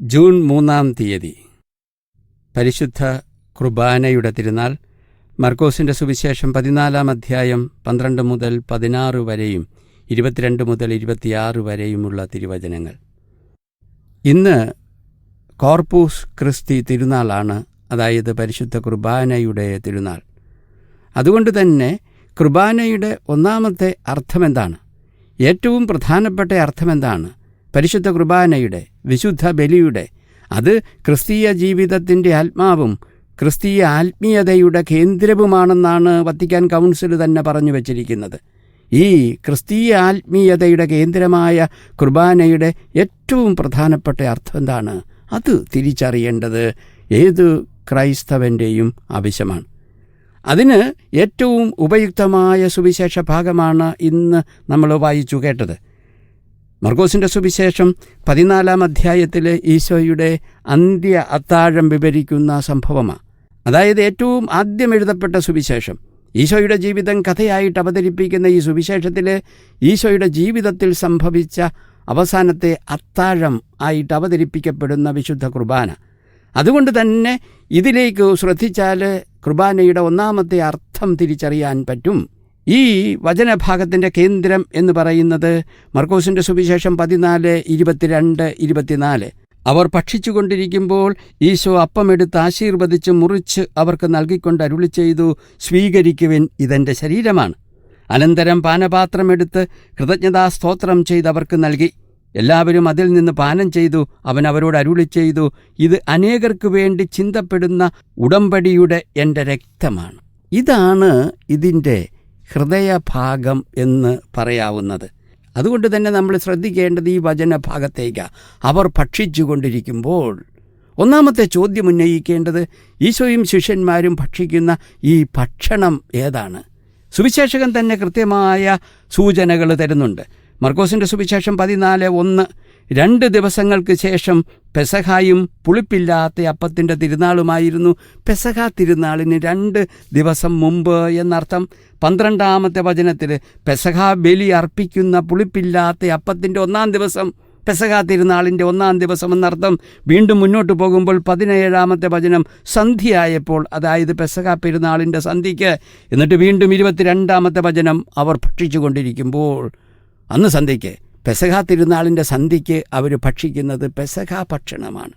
June മൂന്നാം തീയതി. പരിശുദ്ധ കുർബാനയുടെ തിരുനാൾ മർക്കോസിന്റെ സുവിശേഷം പതിനാലാം അധ്യായം പന്ത്രണ്ട് മുതൽ പതിനാറ് വരെയും ഇരുപത്തിരണ്ട് മുതൽ ഇരുപത്തിയാറ് വരെയുമുള്ള തിരുവചനങ്ങൾ. ഇന്ന് കോർപ്പൂസ് ക്രിസ്തി തിരുനാളാണ് അതായത് പരിശുദ്ധ കുർബാനയുടെ തിരുനാൾ. അതുകൊണ്ട് തന്നെ കുർബാനയുടെ ഒന്നാമത്തെ അർത്ഥമെന്താണ്? ഏറ്റവും പ്രധാനപ്പെട്ട അർത്ഥമെന്താണ്? പരിശുദ്ധ കുർബാനയുടെ വിശുദ്ധ ബലിയുടെ അത് ക്രിസ്തീയ ജീവിതത്തിന്റെ ആത്മാവും ക്രിസ്തീയ ആത്മീയതയുടെ കേന്ദ്രവുമാണെന്നാണ് വത്തിക്കാൻ കൗൺസിൽ തന്നെ പറഞ്ഞു വച്ചിരിക്കുന്നത്. ഈ ക്രിസ്തീയ ആത്മീയതയുടെ കേന്ദ്രമായ കുർബാനയുടെ ഏറ്റവും പ്രധാനപ്പെട്ട അർത്ഥം എന്താണ്? അത് തിരിച്ചറിയേണ്ടത് ഏത് ക്രൈസ്തവന്റെയും ആവശ്യമാണ്. അതിന് ഏറ്റവും ഉപയുക്തമായ സുവിശേഷ ഭാഗമാണ് ഇന്ന് നമ്മൾ വായിച്ചു കേട്ടത്. മർഗോസിന്റെ സുവിശേഷം പതിനാലാം അധ്യായത്തിൽ ഈശോയുടെ അന്ത്യ അത്താഴം വിവരിക്കുന്ന സംഭവമാണ് അതായത് ഏറ്റവും ആദ്യം എഴുതപ്പെട്ട സുവിശേഷം. ഈശോയുടെ ജീവിതം കഥയായിട്ട് അവതരിപ്പിക്കുന്ന ഈ സുവിശേഷത്തിൽ ഈശോയുടെ ജീവിതത്തിൽ സംഭവിച്ച അവസാനത്തെ അത്താഴം ആയിട്ട് അവതരിപ്പിക്കപ്പെടുന്ന വിശുദ്ധ കുർബാന. അതുകൊണ്ട് തന്നെ ഇതിലേക്ക് ശ്രദ്ധിച്ചാൽ കുർബാനയുടെ ഒന്നാമത്തെ അർത്ഥം തിരിച്ചറിയാൻ പറ്റും. ഈ വചനഭാഗത്തിന്റെ കേന്ദ്രം എന്ന് പറയുന്നത് മർക്കോസിന്റെ സുവിശേഷം പതിനാല് ഇരുപത്തിരണ്ട് ഇരുപത്തിനാല്. അവർ ഭക്ഷിച്ചുകൊണ്ടിരിക്കുമ്പോൾ ഈശോ അപ്പമെടുത്ത് ആശീർവദിച്ച് മുറിച്ച് അവർക്ക് നൽകിക്കൊണ്ട് അരുളി ചെയ്തു സ്വീകരിക്കുവിൻ ഇതെന്റെ ശരീരമാണ്. അനന്തരം പാനപാത്രമെടുത്ത് കൃതജ്ഞതാ സ്തോത്രം ചെയ്ത് അവർക്ക് നൽകി. എല്ലാവരും അതിൽ നിന്ന് പാനം ചെയ്തു. അവൻ അവരോട് അരുളി ചെയ്തു ഇത് അനേകർക്ക് വേണ്ടി ചിന്തപ്പെടുന്ന ഉടമ്പടിയുടെ എന്റെ രക്തമാണ്. ഇതാണ് ഇതിന്റെ ഹൃദയഭാഗം എന്ന് പറയാവുന്നത്. അതുകൊണ്ട് തന്നെ നമ്മൾ ശ്രദ്ധിക്കേണ്ടത് ഈ വചനഭാഗത്തേക്ക്. അവർ ഭക്ഷിച്ചുകൊണ്ടിരിക്കുമ്പോൾ ഒന്നാമത്തെ ചോദ്യം ഉന്നയിക്കേണ്ടത് ഈശോയും ശിഷ്യന്മാരും ഭക്ഷിക്കുന്ന ഈ ഭക്ഷണം ഏതാണ്? സുവിശേഷകൻ തന്നെ കൃത്യമായ സൂചനകൾ തരുന്നുണ്ട്. മർക്കോസിന്റെ സുവിശേഷം പതിനാല് ഒന്ന് രണ്ട് ദിവസങ്ങൾക്ക് ശേഷം പെസഹായും പുളിപ്പില്ലാത്ത അപ്പത്തിന്റെ തിരുനാളുമായിരുന്നു. പെസഹ തിരുനാളിന് രണ്ട് ദിവസം മുമ്പ് എന്നർത്ഥം. പന്ത്രണ്ടാമത്തെ വചനത്തിൽ പെസഹ ബലി അർപ്പിക്കുന്ന പുളിപ്പില്ലാത്ത അപ്പത്തിന്റെ ഒന്നാം ദിവസം പെസഹ തിരുനാളിന്റെ ഒന്നാം ദിവസം എന്നർത്ഥം. വീണ്ടും മുന്നോട്ട് പോകുമ്പോൾ പതിനേഴാമത്തെ വചനം സന്ധ്യയായപ്പോൾ അതായത് പെസഹ പെരുന്നാളിന്റെ സന്ധിക്ക് എന്നിട്ട് വീണ്ടും ഇരുപത്തിരണ്ടാമത്തെ വചനം അവർ ഭക്ഷിച്ചു കൊണ്ടിരിക്കുമ്പോൾ അന്ന് സന്ധ്യയ്ക്ക് പെസഹ തിരുനാളിന്റെ സന്ധിക്ക് അവർ ഭക്ഷിക്കുന്നത് പെസഹ ഭക്ഷണമാണ്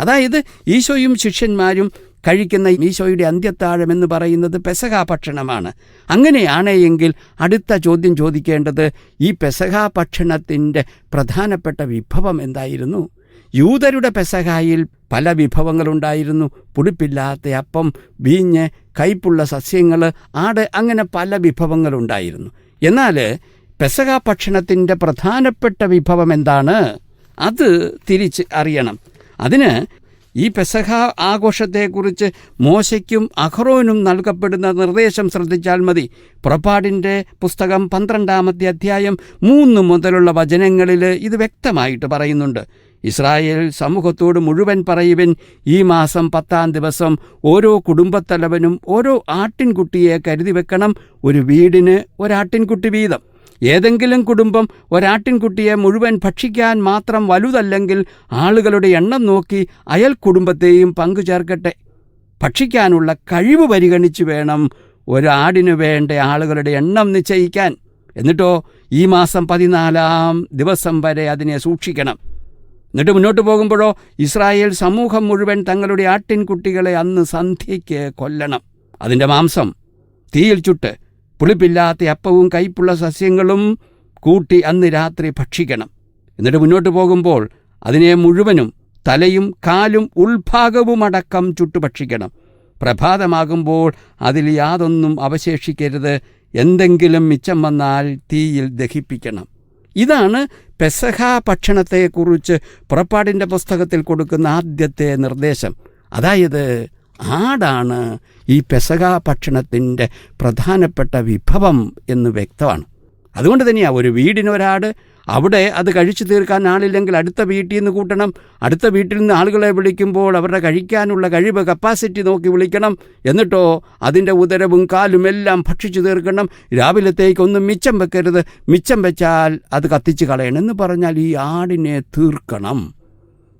അതായത് ഈശോയും ശിഷ്യന്മാരും കഴിക്കുന്ന ഈശോയുടെ അന്ത്യത്താഴം എന്ന് പറയുന്നത് പെസഹ ഭക്ഷണമാണ് അങ്ങനെയാണ് എങ്കിൽ അടുത്ത ചോദ്യം ചോദിക്കേണ്ടത് ഈ പെസഹ ഭക്ഷണത്തിന്റെ പ്രധാനപ്പെട്ട വിഭവം എന്തായിരുന്നു? യൂതരുടെ പെസഹായിൽ പല വിഭവങ്ങളുണ്ടായിരുന്നു. പുളിപ്പില്ലാത്ത അപ്പം വീഞ്ഞ് കയ്പുള്ള സസ്യങ്ങൾ ആട് അങ്ങനെ പല വിഭവങ്ങളുണ്ടായിരുന്നു. എന്നാൽ പെസഹ ഭക്ഷണത്തിന്റെ പ്രധാനപ്പെട്ട വിഭവം എന്താണ് അത് തിരിച്ച് അറിയണം. അതിന് ഈ പെസഹ ആഘോഷത്തെക്കുറിച്ച് മോശയ്ക്കും അഹ്റോനും നൽകപ്പെടുന്ന നിർദ്ദേശം ശ്രദ്ധിച്ചാൽ മതി. പുറപ്പാടിന്റെ പുസ്തകം പന്ത്രണ്ടാമത്തെ അധ്യായം മൂന്ന് മുതലുള്ള വചനങ്ങളിൽ ഇത് വ്യക്തമായിട്ട് പറയുന്നുണ്ട്. ഇസ്രായേൽ സമൂഹത്തോട് മുഴുവൻ പറയുവൻ ഈ മാസം പത്താം ദിവസം ഓരോ കുടുംബത്തലവനും ഓരോ ആട്ടിൻകുട്ടിയെ കരുതി വെക്കണം. ഒരു വീടിന് ഒരാട്ടിൻകുട്ടി വീതം. ഏതെങ്കിലും കുടുംബം ഒരാട്ടിൻകുട്ടിയെ മുഴുവൻ ഭക്ഷിക്കാൻ മാത്രം വലുതല്ലെങ്കിൽ ആളുകളുടെ എണ്ണം നോക്കി അയൽ കുടുംബത്തെയും പങ്കുചേർക്കട്ടെ. ഭക്ഷിക്കാനുള്ള കഴിവ് പരിഗണിച്ച് വേണം ഒരാടിനു വേണ്ട ആളുകളുടെ എണ്ണം നിശ്ചയിക്കാൻ. എന്നിട്ടോ ഈ മാസം പതിനാലാം ദിവസം വരെ അതിനെ സൂക്ഷിക്കണം. എന്നിട്ട് മുന്നോട്ട് പോകുമ്പോഴോ ഇസ്രായേൽ സമൂഹം മുഴുവൻ തങ്ങളുടെ ആട്ടിൻകുട്ടികളെ അന്ന് സന്ധ്യയ്ക്ക് കൊല്ലണം. അതിന്റെ മാംസം തീയിൽ ചുട്ട് പുളിപ്പില്ലാത്ത അപ്പവും കയ്പുള്ള സസ്യങ്ങളും കൂട്ടി അന്ന് രാത്രി ഭക്ഷിക്കണം. എന്നിട്ട് മുന്നോട്ട് പോകുമ്പോൾ അതിനെ മുഴുവനും തലയും കാലും ഉൾഭാഗവുമടക്കം ചുട്ടു ഭക്ഷിക്കണം. പ്രഭാതമാകുമ്പോൾ അതിൽ യാതൊന്നും അവശേഷിക്കരുത്. എന്തെങ്കിലും മിച്ചം വന്നാൽ തീയിൽ ദഹിപ്പിക്കണം. ഇതാണ് പെസഹ ഭക്ഷണത്തെക്കുറിച്ച് പുറപ്പാടിന്റെ പുസ്തകത്തിൽ കൊടുക്കുന്ന ആദ്യത്തെ നിർദ്ദേശം. അതായത് ആടാണ് ഈ പെസക ഭക്ഷണത്തിന്റെ പ്രധാനപ്പെട്ട വിഭവം എന്ന് വ്യക്തമാണ്. അതുകൊണ്ട് തന്നെയാണ് ഒരു വീടിനൊരാട് അവിടെ അത് കഴിച്ചു തീർക്കാൻ ആളില്ലെങ്കിൽ അടുത്ത വീട്ടിൽ നിന്ന് കൂട്ടണം അടുത്ത വീട്ടിൽ നിന്ന് ആളുകളെ വിളിക്കുമ്പോൾ അവരുടെ കഴിക്കാനുള്ള കഴിവ് കപ്പാസിറ്റി നോക്കി വിളിക്കണം എന്നിട്ടോ അതിന്റെ ഉദരവും കാലും എല്ലാം ഭക്ഷിച്ചു തീർക്കണം. രാവിലത്തേക്കൊന്നും മിച്ചം വെക്കരുത്. മിച്ചം വെച്ചാൽ അത് കത്തിച്ച് കളയണം എന്ന് പറഞ്ഞാൽ ഈ ആടിനെ തീർക്കണം.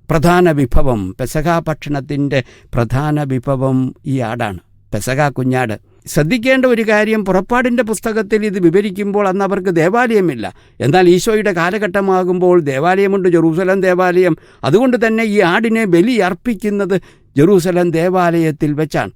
പ്രധാന വിഭവം. പെസക ഭക്ഷണത്തിന്റെ പ്രധാന വിഭവം ഈ ആടാണ്. പെസക കുഞ്ഞാട്. ശ്രദ്ധിക്കേണ്ട ഒരു കാര്യം പുറപ്പാടിന്റെ പുസ്തകത്തിൽ ഇത് വിവരിക്കുമ്പോൾ അന്ന് അവർക്ക് ദേവാലയമില്ല. എന്നാൽ ഈശോയുടെ കാലഘട്ടമാകുമ്പോൾ ദേവാലയമുണ്ട് ജെറൂസലം ദേവാലയം. അതുകൊണ്ട് തന്നെ ഈ ആടിനെ ബലി അർപ്പിക്കുന്നത് ജെറൂസലം ദേവാലയത്തിൽ വെച്ചാണ്.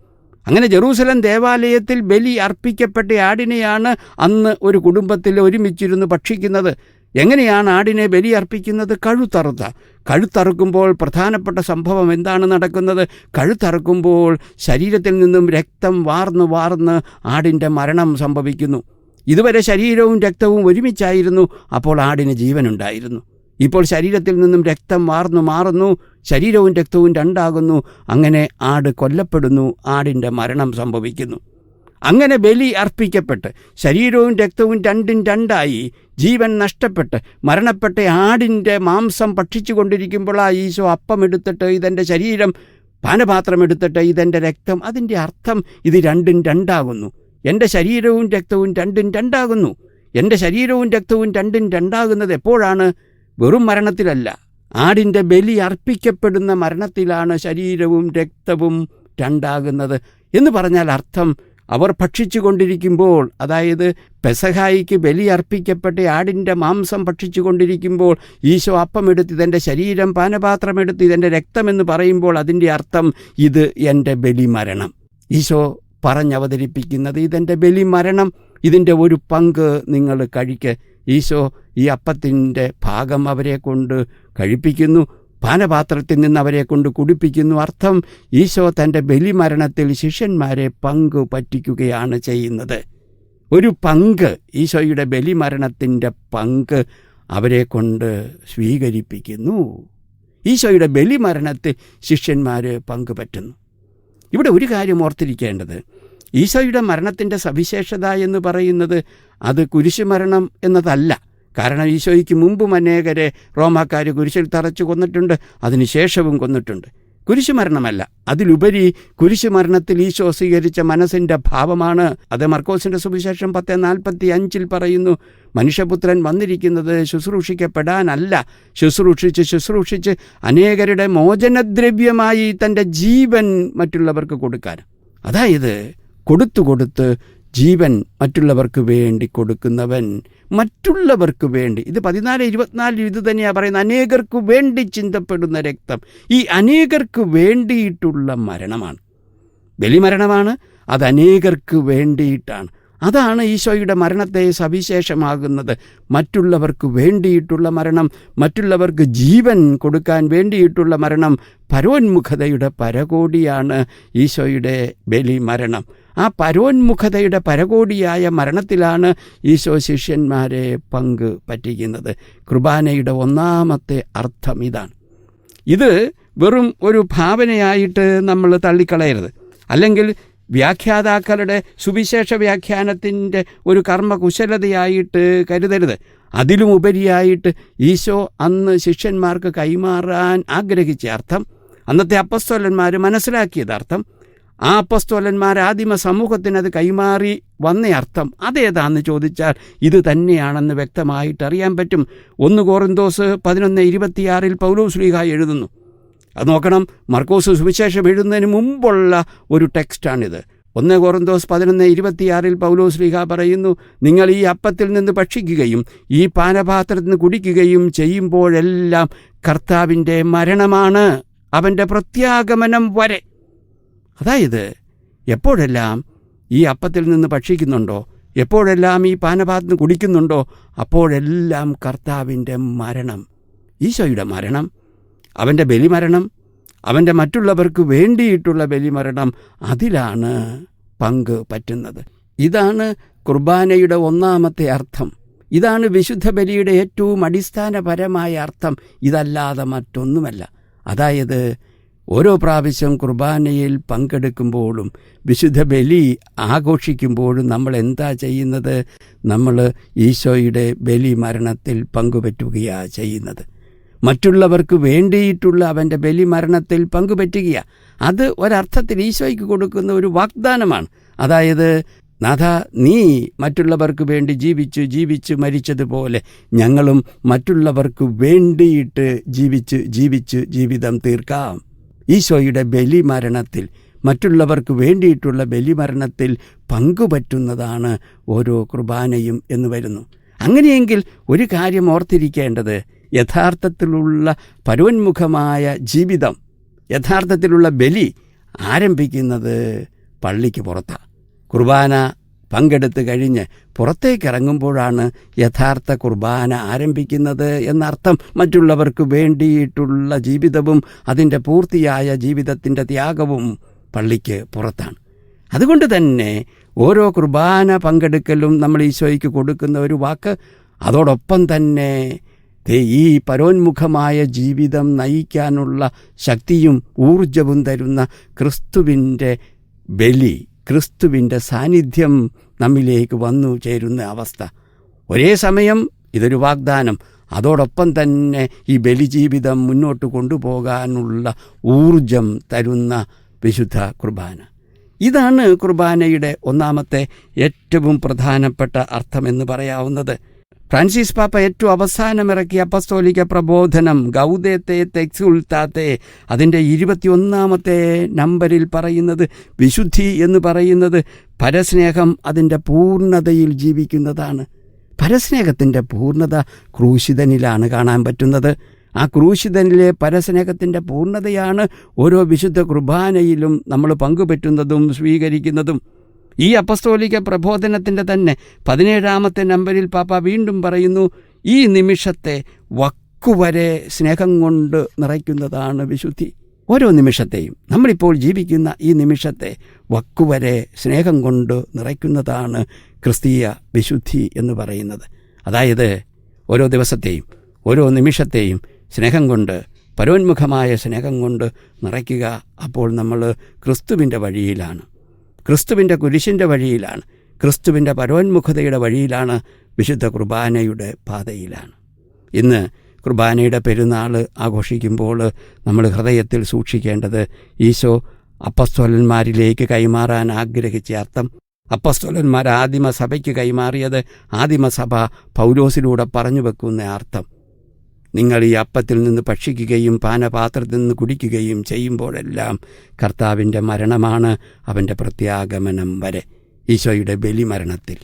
അങ്ങനെ ജെറൂസലം ദേവാലയത്തിൽ ബലി അർപ്പിക്കപ്പെട്ട ആടിനെയാണ് അന്ന് ഒരു കുടുംബത്തിൽ ഒരുമിച്ചിരുന്ന് ഭക്ഷിക്കുന്നത്. എങ്ങനെയാണ് ആടിനെ ബലി അർപ്പിക്കുന്നത് കഴുത്തറുത്ത. കഴുത്തറുക്കുമ്പോൾ പ്രധാനപ്പെട്ട സംഭവം എന്താണ് നടക്കുന്നത്? കഴുത്തറുക്കുമ്പോൾ ശരീരത്തിൽ നിന്നും രക്തം വാർന്ന് വാർന്ന് ആടിന്റെ മരണം സംഭവിക്കുന്നു. ഇതുവരെ ശരീരവും രക്തവും ഒരുമിച്ചായിരുന്നു. അപ്പോൾ ആടിന് ജീവനുണ്ടായിരുന്നു. ഇപ്പോൾ ശരീരത്തിൽ നിന്നും രക്തം വാർന്നു മാറുന്നു. ശരീരവും രക്തവും രണ്ടാകുന്നു. അങ്ങനെ ആട് കൊല്ലപ്പെടുന്നു. ആടിന്റെ മരണം സംഭവിക്കുന്നു. അങ്ങനെ ബലി അർപ്പിക്കപ്പെട്ട് ശരീരവും രക്തവും രണ്ടും രണ്ടായി ജീവൻ നഷ്ടപ്പെട്ട് മരണപ്പെട്ട ആടിന്റെ മാംസം ഭക്ഷിച്ചു കൊണ്ടിരിക്കുമ്പോൾ ആ ഈശോ അപ്പം എടുത്തിട്ട് ഇതെന്റെ ശരീരം പാനപാത്രം എടുത്തിട്ട് ഇതെന്റെ രക്തം. അതിന്റെ അർത്ഥം ഇത് രണ്ടും രണ്ടാകുന്നു. എന്റെ ശരീരവും രക്തവും രണ്ടും രണ്ടാകുന്നു. എന്റെ ശരീരവും രക്തവും രണ്ടും രണ്ടാകുന്നത് എപ്പോഴാണ്? വെറും മരണത്തിലല്ല. ആടിന്റെ ബലി അർപ്പിക്കപ്പെടുന്ന മരണത്തിലാണ് ശരീരവും രക്തവും രണ്ടാകുന്നത് എന്ന് പറഞ്ഞാൽ അർത്ഥം അവർ ഭക്ഷിച്ചുകൊണ്ടിരിക്കുമ്പോൾ അതായത് പെസഹായിക്ക് ബലി അർപ്പിക്കപ്പെട്ട ആടിന്റെ മാംസം ഭക്ഷിച്ചുകൊണ്ടിരിക്കുമ്പോൾ ഈശോ അപ്പമെടുത്ത് ഇതെന്റെ ശരീരം പാനപാത്രമെടുത്ത് ഇതെന്റെ രക്തമെന്ന് പറയുമ്പോൾ അതിന്റെ അർത്ഥം ഇത് എന്റെ ബലിമരണം. ഈശോ പറഞ്ഞവതരിപ്പിക്കുന്നത് ഇതെന്റെ ബലിമരണം. ഇതിന്റെ ഒരു പങ്ക് നിങ്ങൾ കഴിക്ക്. ഈശോ ഈ അപ്പത്തിന്റെ ഭാഗം അവരെ കൊണ്ട് കഴിപ്പിക്കുന്നു. പാനപാത്രത്തിൽ നിന്ന് അവരെ കൊണ്ട് കുടിപ്പിക്കുന്നു. അർത്ഥം ഈശോ തന്റെ ബലിമരണത്തിൽ ശിഷ്യന്മാരെ പങ്ക് പറ്റിക്കുകയാണ് ചെയ്യുന്നത്. ഒരു പങ്ക് ഈശോയുടെ ബലിമരണത്തിന്റെ പങ്ക് അവരെ കൊണ്ട് സ്വീകരിപ്പിക്കുന്നു. ഈശോയുടെ ബലിമരണത്തിൽ ശിഷ്യന്മാർ പങ്കുപറ്റുന്നു ഇവിടെ ഒരു കാര്യം ഓർത്തിരിക്കേണ്ടത്. ഈശോയുടെ മരണത്തിന്റെ സവിശേഷത എന്ന് പറയുന്നത് അത് കുരിശുമരണം എന്നതല്ല. കാരണം ഈശോയ്ക്ക് മുമ്പും അനേകരെ റോമാക്കാർ കുരിശിൽ തറച്ചു കൊന്നിട്ടുണ്ട് അതിനുശേഷവും കൊന്നിട്ടുണ്ട്. കുരിശുമരണമല്ല അതിലുപരി കുരിശുമരണത്തിൽ ഈശോ സ്വീകരിച്ച മനസ്സിന്റെ ഭാവമാണ്. അത് മർക്കോസിന്റെ സുവിശേഷം പത്ത് നാൽപ്പത്തി അഞ്ചിൽ പറയുന്നു മനുഷ്യപുത്രൻ വന്നിരിക്കുന്നത് ശുശ്രൂഷിക്കപ്പെടാനല്ല. ശുശ്രൂഷിച്ച് ശുശ്രൂഷിച്ച് അനേകരുടെ മോചനദ്രവ്യമായി തന്റെ ജീവൻ മറ്റുള്ളവർക്ക് കൊടുക്കാൻ. അതായത് കൊടുത്തു കൊടുത്ത് ജീവൻ മറ്റുള്ളവർക്ക് വേണ്ടി കൊടുക്കുന്നവൻ. മറ്റുള്ളവർക്ക് വേണ്ടി. ഇത് പതിനാല് ഇരുപത്തിനാലിൽ ഇത് തന്നെയാണ് പറയുന്നത്. അനേകർക്ക് വേണ്ടി ചിന്തപ്പെടുന്ന രക്തം. ഈ അനേകർക്ക് വേണ്ടിയിട്ടുള്ള മരണമാണ്. ബലിമരണമാണ്. അത് അനേകർക്ക് വേണ്ടിയിട്ടാണ്. അതാണ് ഈശോയുടെ മരണത്തെ സവിശേഷമാകുന്നത്. മറ്റുള്ളവർക്ക് വേണ്ടിയിട്ടുള്ള മരണം മറ്റുള്ളവർക്ക് ജീവൻ കൊടുക്കാൻ വേണ്ടിയിട്ടുള്ള മരണം പരോന്മുഖതയുടെ പരകോടിയാണ് ഈശോയുടെ ബലി മരണം ആ പരോന്മുഖതയുടെ പരകോടിയായ മരണത്തിലാണ് ഈശോ ശിഷ്യന്മാരെ പങ്ക് പറ്റിക്കുന്നത്. കുർബാനയുടെ ഒന്നാമത്തെ അർത്ഥം ഇതാണ്. ഇത് വെറും ഒരു ഭാവനയായിട്ട് നമ്മൾ തള്ളിക്കളയരുത്. അല്ലെങ്കിൽ വ്യാഖ്യാതാക്കളുടെ സുവിശേഷ വ്യാഖ്യാനത്തിന്റെ ഒരു കർമ്മകുശലതയായിട്ട് കരുതരുത്. അതിലും ഉപരിയായിട്ട് ഈശോ അന്ന് ശിഷ്യന്മാർക്ക് കൈമാറാൻ ആഗ്രഹിച്ച അർത്ഥം അന്നത്തെ അപ്പസ്തോലന്മാർ മനസ്സിലാക്കിയത് അർത്ഥം ആ അപ്പസ്തോലന്മാർ ആദിമ സമൂഹത്തിന് അത് കൈമാറി വന്ന അർത്ഥം. അതേതാന്ന് ചോദിച്ചാൽ ഇത് തന്നെയാണെന്ന് വ്യക്തമായിട്ട് അറിയാൻ പറ്റും. ഒന്ന് കോറിന്തോസ് പതിനൊന്ന് ഇരുപത്തിയാറിൽ പൗലോസ്ലീഹ എഴുതുന്നു. അത് നോക്കണം. മർക്കോസ് സുവിശേഷം എഴുതുന്നതിന് മുമ്പുള്ള ഒരു ടെക്സ്റ്റാണിത്. ഒന്ന് കോറന്തോസ് പതിനൊന്ന് ഇരുപത്തിയാറിൽ പൗലോസ് ലീഹ പറയുന്നു നിങ്ങൾ ഈ അപ്പത്തിൽ നിന്ന് ഭക്ഷിക്കുകയും ഈ പാനപാത്രത്തിൽ നിന്ന് കുടിക്കുകയും ചെയ്യുമ്പോഴെല്ലാം കർത്താവിന്റെ മരണമാണ്. അവന്റെ പ്രത്യാഗമനം വരെ. അതായത് എപ്പോഴെല്ലാം ഈ അപ്പത്തിൽ നിന്ന് ഭക്ഷിക്കുന്നുണ്ടോ എപ്പോഴെല്ലാം ഈ പാനപാത്രം കുടിക്കുന്നുണ്ടോ അപ്പോഴെല്ലാം കർത്താവിന്റെ മരണം ഈശോയുടെ മരണം അവന്റെ ബലിമരണം അവന്റെ മറ്റുള്ളവർക്ക് വേണ്ടിയിട്ടുള്ള ബലിമരണം അതിലാണ് പങ്ക് പറ്റുന്നത്. ഇതാണ് കുർബാനയുടെ ഒന്നാമത്തെ അർത്ഥം. ഇതാണ് വിശുദ്ധ ബലിയുടെ ഏറ്റവും അടിസ്ഥാനപരമായ അർത്ഥം. ഇതല്ലാതെ മറ്റൊന്നുമല്ല. അതായത് ഓരോ പ്രാവശ്യം കുർബാനയിൽ പങ്കെടുക്കുമ്പോഴും വിശുദ്ധ ബലി ആഘോഷിക്കുമ്പോഴും നമ്മൾ എന്താ ചെയ്യുന്നത്? നമ്മൾ ഈശോയുടെ ബലി മരണത്തിൽ പങ്കുപറ്റുകയാണ് ചെയ്യുന്നത്. മറ്റുള്ളവർക്ക് വേണ്ടിയിട്ടുള്ള അവന്റെ ബലിമരണത്തിൽ പങ്കുപറ്റുക അത് ഒരർത്ഥത്തിൽ ഈശോയ്ക്ക് കൊടുക്കുന്ന ഒരു വാഗ്ദാനമാണ്. അതായത് നാഥ നീ മറ്റുള്ളവർക്ക് വേണ്ടി ജീവിച്ചു ജീവിച്ച് മരിച്ചതുപോലെ ഞങ്ങളും മറ്റുള്ളവർക്ക് വേണ്ടിയിട്ട് ജീവിച്ച് ജീവിച്ച് ജീവിതം തീർക്കാം. ഈശോയുടെ ബലിമരണത്തിൽ മറ്റുള്ളവർക്ക് വേണ്ടിയിട്ടുള്ള ബലിമരണത്തിൽ പങ്കുപറ്റുന്നതാണ് ഓരോ കുർബാനയും എന്ന് വരുന്നു. അങ്ങനെയെങ്കിൽ ഒരു കാര്യം ഓർത്തിരിക്കേണ്ടത് യഥാർത്ഥത്തിലുള്ള പരോന്മുഖമായ ജീവിതം യഥാർത്ഥത്തിലുള്ള ബലി ആരംഭിക്കുന്നത് പള്ളിക്ക് പുറത്താണ് കുർബാന പങ്കെടുത്ത് കഴിഞ്ഞ് പുറത്തേക്ക് ഇറങ്ങുമ്പോഴാണ് യഥാർത്ഥ കുർബാന ആരംഭിക്കുന്നത് എന്നർത്ഥം മറ്റുള്ളവർക്ക് വേണ്ടിയിട്ടുള്ള ജീവിതവും അതിന്റെ പൂർത്തിയായ ജീവിതത്തിന്റെ ത്യാഗവും പള്ളിക്ക് പുറത്താണ്. അതുകൊണ്ട് തന്നെ ഓരോ കുർബാന പങ്കെടുക്കലും നമ്മൾ ഈശോയ്ക്ക് കൊടുക്കുന്ന ഒരു വാക്ക് അതോടൊപ്പം തന്നെ ഈ പരോന്മുഖമായ ജീവിതം നയിക്കാനുള്ള ശക്തിയും ഊർജവും തരുന്ന ക്രിസ്തുവിന്റെ ബലി ക്രിസ്തുവിന്റെ സാന്നിധ്യം നമ്മിലേക്ക് വന്നു ചേരുന്ന അവസ്ഥ. ഒരേ സമയം ഇതൊരു വാഗ്ദാനം. അതോടൊപ്പം തന്നെ ഈ ബലിജീവിതം മുന്നോട്ട് കൊണ്ടുപോകാനുള്ള ഊർജം തരുന്ന വിശുദ്ധ കുർബാന. ഇതാണ് കുർബാനയുടെ ഒന്നാമത്തെ ഏറ്റവും പ്രധാനപ്പെട്ട അർത്ഥമെന്ന് പറയാവുന്നത്. ഫ്രാൻസിസ് പാപ്പ ഏറ്റവും അവസാനമിറക്കിയ അപ്പസ്തോലിക പ്രബോധനം ഗൗദേത്തെ തെക്സുൽത്താത്തെ അതിന്റെ ഇരുപത്തിയൊന്നാമത്തെ നമ്പരിൽ പറയുന്നത് വിശുദ്ധി എന്ന് പറയുന്നത് പരസ്നേഹം അതിന്റെ പൂർണതയിൽ ജീവിക്കുന്നതാണ്. പരസ്നേഹത്തിന്റെ പൂർണത ക്രൂശിതനിലാണ് കാണാൻ പറ്റുന്നത്. ആ ക്രൂശിതനിലെ പരസ്നേഹത്തിന്റെ പൂർണതയാണ് ഓരോ വിശുദ്ധ കുർബാനയിലും നമ്മൾ പങ്കുപറ്റുന്നതും സ്വീകരിക്കുന്നതും. ഈ അപ്പസ്തോലിക പ്രബോധനത്തിന്റെ തന്നെ പതിനേഴാമത്തെ നമ്പരിൽ പാപ്പ വീണ്ടും പറയുന്നു ഈ നിമിഷത്തെ വക്കുവരെ സ്നേഹം കൊണ്ട് നിറയ്ക്കുന്നതാണ് വിശുദ്ധി. ഓരോ നിമിഷത്തെയും നമ്മളിപ്പോൾ ജീവിക്കുന്ന ഈ നിമിഷത്തെ വക്കുവരെ സ്നേഹം കൊണ്ട് നിറയ്ക്കുന്നതാണ് ക്രിസ്തീയ വിശുദ്ധി എന്ന് പറയുന്നത്. അതായത് ഓരോ ദിവസത്തെയും ഓരോ നിമിഷത്തെയും സ്നേഹം കൊണ്ട് പരോന്മുഖമായ സ്നേഹം കൊണ്ട് നിറയ്ക്കുക അപ്പോൾ നമ്മൾ ക്രിസ്തുവിന്റെ വഴിയിലാണ്. ക്രിസ്തുവിന്റെ കുരിശിന്റെ വഴിയിലാണ്. ക്രിസ്തുവിന്റെ പരോന്മുഖതയുടെ വഴിയിലാണ് വിശുദ്ധ കുർബാനയുടെ പാതയിലാണ്. ഇന്ന് കുർബാനയുടെ പെരുന്നാൾ ആഘോഷിക്കുമ്പോൾ നമ്മൾ ഹൃദയത്തിൽ സൂക്ഷിക്കേണ്ടത് ഈശോ അപ്പസ്തോലന്മാരിലേക്ക് കൈമാറാൻ ആഗ്രഹിച്ച അർത്ഥം. അപ്പസ്തോലന്മാർ ആദിമസഭയ്ക്ക് കൈമാറിയത് ആദിമസഭ പൗലോസിലൂടെ പറഞ്ഞു വെക്കുന്ന അർത്ഥം. നിങ്ങൾ ഈ അപ്പത്തിൽ നിന്ന് ഭക്ഷിക്കുകയും പാനപാത്രത്തിൽ നിന്ന് കുടിക്കുകയും ചെയ്യുമ്പോഴെല്ലാം കർത്താവിന്റെ മരണമാണ് അവന്റെ പ്രത്യാഗമനം വരെ. ഈശോയുടെ ബലിമരണത്തിൽ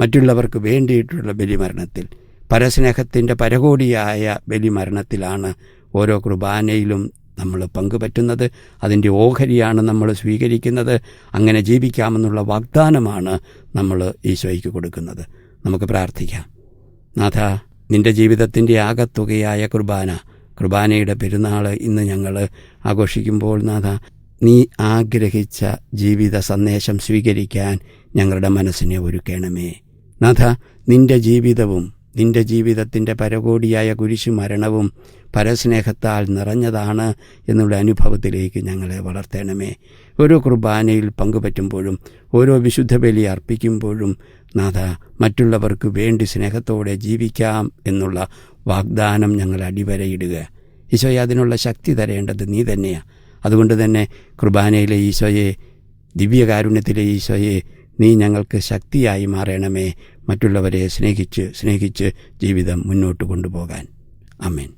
മറ്റുള്ളവർക്ക് വേണ്ടിയിട്ടുള്ള ബലിമരണത്തിൽ പരസ്നേഹത്തിന്റെ പരകോടിയായ ബലിമരണത്തിലാണ് ഓരോ കുർബാനയിലും നമ്മൾ പങ്കുപറ്റുന്നത്. അതിന്റെ ഓഹരിയാണ് നമ്മൾ സ്വീകരിക്കുന്നത്. അങ്ങനെ ജീവിക്കാമെന്നുള്ള വാഗ്ദാനമാണ് നമ്മൾ ഈശോയ്ക്ക് കൊടുക്കുന്നത്. നമുക്ക് പ്രാർത്ഥിക്കാം. നാഥ നിന്റെ ജീവിതത്തിന്റെ ആകത്തുകയായ കുർബാന. കുർബാനയുടെ പെരുന്നാൾ ഇന്ന് ഞങ്ങൾ ആഘോഷിക്കുമ്പോൾ നാഥ നീ ആഗ്രഹിച്ച ജീവിത സന്ദേശം സ്വീകരിക്കാൻ ഞങ്ങളുടെ മനസ്സിനെ ഒരുക്കണമേ. നാഥ നിന്റെ ജീവിതവും നിന്റെ ജീവിതത്തിന്റെ പരകോടിയായ കുരിശു മരണവും പരസ്നേഹത്താൽ നിറഞ്ഞതാണ് എന്നുള്ള അനുഭവത്തിലേക്ക് ഞങ്ങളെ വളർത്തണമേ. ഓരോ കുർബാനയിൽ പങ്കുപറ്റുമ്പോഴും ഓരോ വിശുദ്ധ ബലി അർപ്പിക്കുമ്പോഴും നാഥ മറ്റുള്ളവർക്ക് വേണ്ടി സ്നേഹത്തോടെ ജീവിക്കാം എന്നുള്ള വാഗ്ദാനം ഞങ്ങൾ അടിവരയിടുക. ഈശോയെ അതിനുള്ള ശക്തി തരേണ്ടത് നീ തന്നെയാണ് അതുകൊണ്ട് തന്നെ കുർബാനയിലെ ഈശോയെ ദിവ്യകാരുണ്യത്തിലെ ഈശോയെ നീ ഞങ്ങൾക്ക് ശക്തിയായി മാറണമേ. മറ്റുള്ളവരെ സ്നേഹിച്ച് സ്നേഹിച്ച് ജീവിതം മുന്നോട്ട് കൊണ്ടുപോകാൻ. അമേൻ